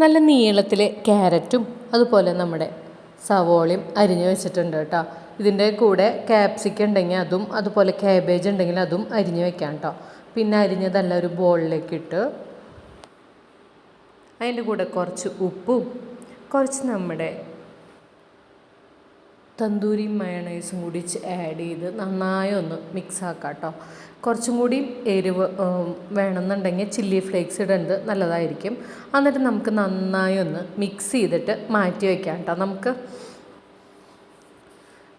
നല്ല നീളത്തിൽ ക്യാരറ്റും അതുപോലെ നമ്മുടെ സവോളയും അരിഞ്ഞു വെച്ചിട്ടുണ്ട് കേട്ടോ. ഇതിന്റെ കൂടെ ക്യാപ്സിക്കം ഉണ്ടെങ്കിൽ അതും അതുപോലെ ക്യാബേജ് ഉണ്ടെങ്കിൽ അതും അരിഞ്ഞു വെക്കാം കേട്ടോ. പിന്നെ അരിഞ്ഞതെല്ലാം ഒരു ബോളിലേക്ക് ഇട്ട് അതിന്റെ കൂടെ കുറച്ച് ഉപ്പും കുറച്ച് നമ്മുടെ തന്തൂരി മയണൈസും കൂടി ആഡ് ചെയ്ത് നന്നായി ഒന്ന് മിക്സ് ആക്കാം കേട്ടോ കുറച്ചും കൂടി എരിവ് വേണമെന്നുണ്ടെങ്കിൽ ചില്ലി ഫ്ലേക്സ് ഇടേണ്ടത് നല്ലതായിരിക്കും. എന്നിട്ട് നമുക്ക് നന്നായി ഒന്ന് മിക്സ് ചെയ്തിട്ട് മാറ്റി വയ്ക്കാം കേട്ടോ നമുക്ക്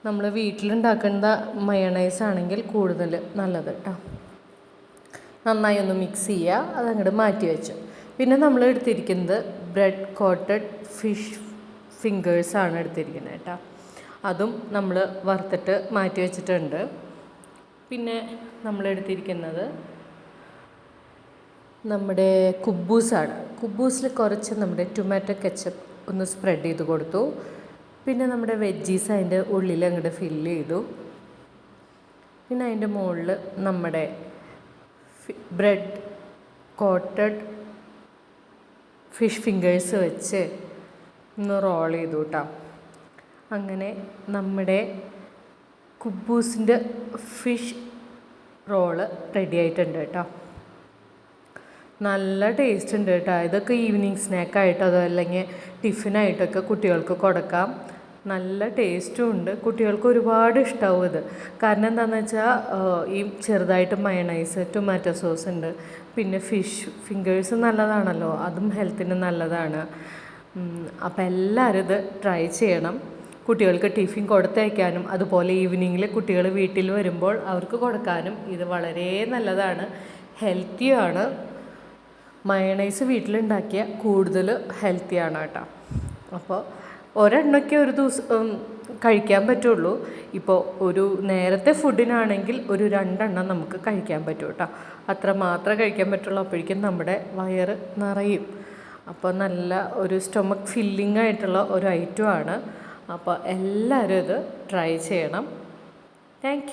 നമ്മൾ വീട്ടിലുണ്ടാക്കുന്ന മയണൈസ് ആണെങ്കിൽ കൂടുതൽ നല്ലത് കേട്ടോ നന്നായി ഒന്ന് മിക്സ് ചെയ്യുക അതങ്ങോട്ട് മാറ്റി വെച്ചു. പിന്നെ നമ്മൾ എടുത്തിരിക്കുന്നത് ബ്രെഡ് കോട്ടഡ് ഫിഷ് ഫിംഗേഴ്സാണ് എടുത്തിരിക്കുന്നത് കേട്ടോ അതും നമ്മൾ വറുത്തിട്ട് മാറ്റി വെച്ചിട്ടുണ്ട്. പിന്നെ നമ്മൾ എടുത്തിരിക്കുന്നത് നമ്മുടെ കുബൂസാണ്. കുബൂസിൽ കുറച്ച് നമ്മുടെ ടൊമാറ്റോ കെച്ചപ്പ് ഒന്ന് സ്പ്രെഡ് ചെയ്ത് കൊടുത്തു. പിന്നെ നമ്മുടെ വെജ്ജീസ് അതിന്റെ ഉള്ളിൽ അങ്ങോട്ട് ഫില്ല് ചെയ്തു. പിന്നെ അതിന്റെ മുകളിൽ നമ്മുടെ ബ്രെഡ് കോട്ടഡ് ഫിഷ് ഫിംഗേഴ്സ് വെച്ച് ഒന്ന് റോൾ ചെയ്തു കേട്ടോ അങ്ങനെ നമ്മുടെ കുബൂസിന്റെ ഫിഷ് റോൾ റെഡി ആയിട്ടുണ്ട് കേട്ടോ. നല്ല ടേസ്റ്റ് ഉണ്ട് കേട്ടോ. ഇതൊക്കെ ഈവനിങ് സ്നാക്കായിട്ടോ അതോ അല്ലെങ്കിൽ ടിഫിനായിട്ടൊക്കെ കുട്ടികൾക്ക് കൊടുക്കാം. നല്ല ടേസ്റ്റും ഉണ്ട്. കുട്ടികൾക്ക് ഒരുപാട് ഇഷ്ടമാവും ഇത്. കാരണം എന്താണെന്ന് വെച്ചാൽ ഈ ചെറുതായിട്ട് മയണൈസ് ടൊമാറ്റോ സോസ് ഉണ്ട്. പിന്നെ ഫിഷ് ഫിംഗേഴ്സ് നല്ലതാണല്ലോ. അതും ഹെൽത്തിന് നല്ലതാണ്. അപ്പോൾ എല്ലാവരും ഇത് ട്രൈ ചെയ്യണം. കുട്ടികൾക്ക് ടിഫിൻ കൊടുത്തയക്കാനും അതുപോലെ ഈവനിങ്ങിൽ കുട്ടികൾ വീട്ടിൽ വരുമ്പോൾ അവർക്ക് കൊടുക്കാനും ഇത് വളരെ നല്ലതാണ്. ഹെൽത്തിയാണ് മയണൈസ് വീട്ടിലുണ്ടാക്കിയ കൂടുതൽ ഹെൽത്തിയാണ് കേട്ടോ. അപ്പോൾ ഒരെണ്ണമൊക്കെ ഒരു ദിവസം കഴിക്കാൻ പറ്റുള്ളൂ. ഇപ്പോൾ ഒരു നേരത്തെ ഫുഡിനാണെങ്കിൽ ഒരു രണ്ടെണ്ണം നമുക്ക് കഴിക്കാൻ പറ്റും കേട്ടോ. അത്ര മാത്രമേ കഴിക്കാൻ പറ്റുള്ളൂ. അപ്പോഴേക്കും നമ്മുടെ വയറ് നിറയും. അപ്പോൾ നല്ല ഒരു സ്റ്റൊമക്ക് ഫില്ലിംഗ് ആയിട്ടുള്ള ഒരു ഐറ്റമാണ് അപ്പോൾ എല്ലാവരും ഇത് ട്രൈ ചെയ്യണം. താങ്ക്